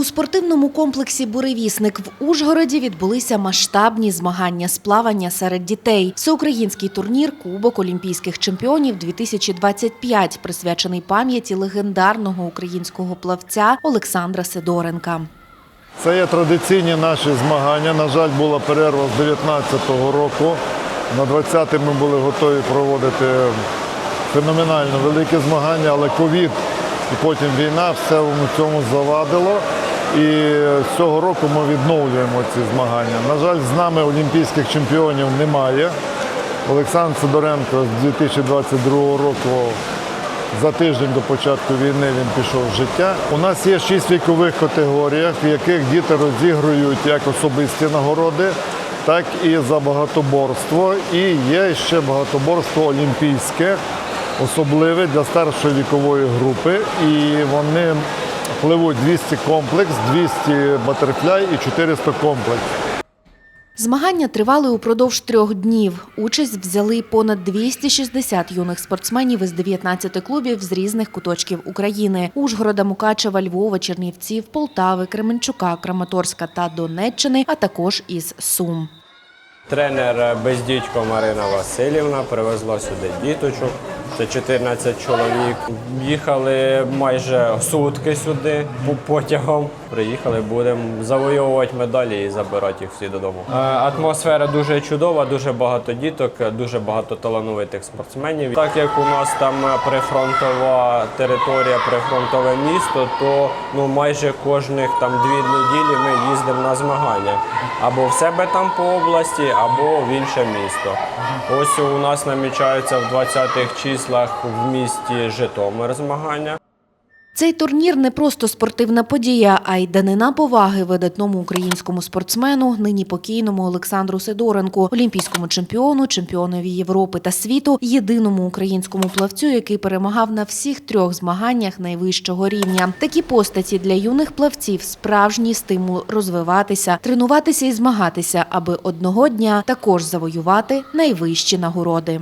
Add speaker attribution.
Speaker 1: У спортивному комплексі Буревісник в Ужгороді відбулися масштабні змагання з плавання серед дітей. Всеукраїнський турнір Кубок Олімпійських чемпіонів 2025, присвячений пам'яті легендарного українського плавця Олександра Сидоренка.
Speaker 2: Це є традиційні наші змагання. На жаль, була перерва з 19-го року. На 20-й ми були готові проводити феноменально великі змагання, але ковід і потім війна все в цьому завадило. І цього року ми відновлюємо ці змагання. На жаль, з нами олімпійських чемпіонів немає. Олександр Сидоренко з 2022 року за тиждень до початку війни він пішов з життя. У нас є шість вікових категоріях, в яких діти розігрують як особисті нагороди, так і за багатоборство. І є ще багатоборство олімпійське, особливе для старшої вікової групи. І вони пливуть 200 комплекс, 200 батерфляй і 400 комплекс.
Speaker 1: Змагання тривали упродовж трьох днів. Участь взяли понад 260 юних спортсменів із 19 клубів з різних куточків України: Ужгорода, Мукачева, Львова, Чернівців, Полтави, Кременчука, Краматорська та Донеччини, а також із Сум.
Speaker 3: Тренер Бездічко Марина Васильівна привезла сюди діточок. Це 14 чоловік. Їхали майже сутки сюди по- потягом. Приїхали, будемо завойовувати медалі і забирати їх всі додому. Е, Атмосфера дуже чудова, дуже багато діток, дуже багато талановитих спортсменів. Так як у нас там прифронтова територія, прифронтове місто, то ну майже кожних там дві неділі ми їздимо на змагання або в себе там по області, або в інше місто. Ось у нас намічаються в 20-х числах в місті Житомир змагання.
Speaker 1: Цей турнір не просто спортивна подія, а й данина поваги видатному українському спортсмену, нині покійному Олександру Сидоренку, олімпійському чемпіону, чемпіонові Європи та світу, єдиному українському плавцю, який перемагав на всіх трьох змаганнях найвищого рівня. Такі постаті для юних плавців справжній стимул розвиватися, тренуватися і змагатися, аби одного дня також завоювати найвищі нагороди.